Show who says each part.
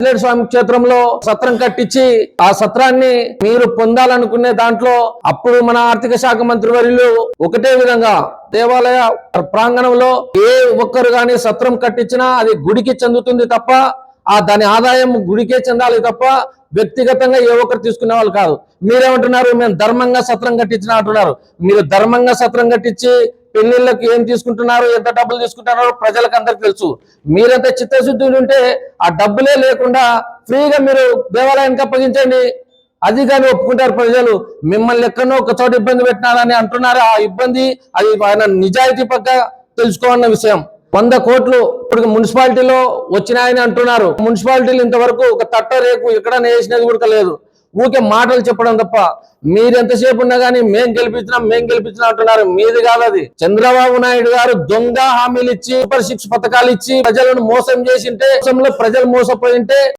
Speaker 1: ఆంజనేయ స్వామి క్షేత్రంలో సత్రం కట్టించి ఆ సత్రాన్ని మీరు పొందాలనుకునే దాంట్లో అప్పుడు మన ఆర్థిక శాఖ మంత్రి వర్యులు ఒకటే విధంగా దేవాలయ ప్రాంగణంలో ఏ ఒక్కరు గాని సత్రం కట్టించినా అది గుడికి చెందుతుంది తప్ప ఆ దాని ఆదాయం గుడికే చెందాలి తప్ప వ్యక్తిగతంగా ఏ ఒక్కరు తీసుకునే వాళ్ళు కాదు. మీరేమంటున్నారు? మేము ధర్మంగా సత్రం కట్టించిన అంటున్నారు. మీరు ధర్మంగా సత్రం కట్టించి పెళ్ళిళ్ళకి ఏం తీసుకుంటున్నారు ఎంత డబ్బులు తీసుకుంటున్నారో ప్రజలకు అందరికి తెలుసు. మీరంత చిత్తశుద్ధులు ఉంటే ఆ డబ్బులే లేకుండా ఫ్రీగా మీరు దేవాలయానికి అప్పగించండి. అది కానీ ఒప్పుకుంటారు ప్రజలు. మిమ్మల్ని ఎక్కడో ఒక చోట ఇబ్బంది పెట్టినారని అంటున్నారు? ఆ ఇబ్బంది అది ఆయన నిజాయితీ పక్క తెలుసుకోవాలన్న విషయం. వంద కోట్లు ఇప్పుడు మున్సిపాలిటీలో వచ్చినాయని అంటున్నారు. మున్సిపాలిటీలు ఇంతవరకు ఒక తట్ట రేకు ఎక్కడ వేసినది కూడా లేదు. ఊకే మాటలు చెప్పడం తప్ప మీరెంతసేపు ఉన్నా కానీ మేం గెలిపించినాం మేం గెలిపించినా అంటున్నారు. మీది కాదు అది. చంద్రబాబు నాయుడు గారు దొంగ హామీలు ఇచ్చి సూపర్ సిక్స్ పథకాలు ఇచ్చి ప్రజలను మోసం చేసింటే ప్రజలు మోసపోయింటే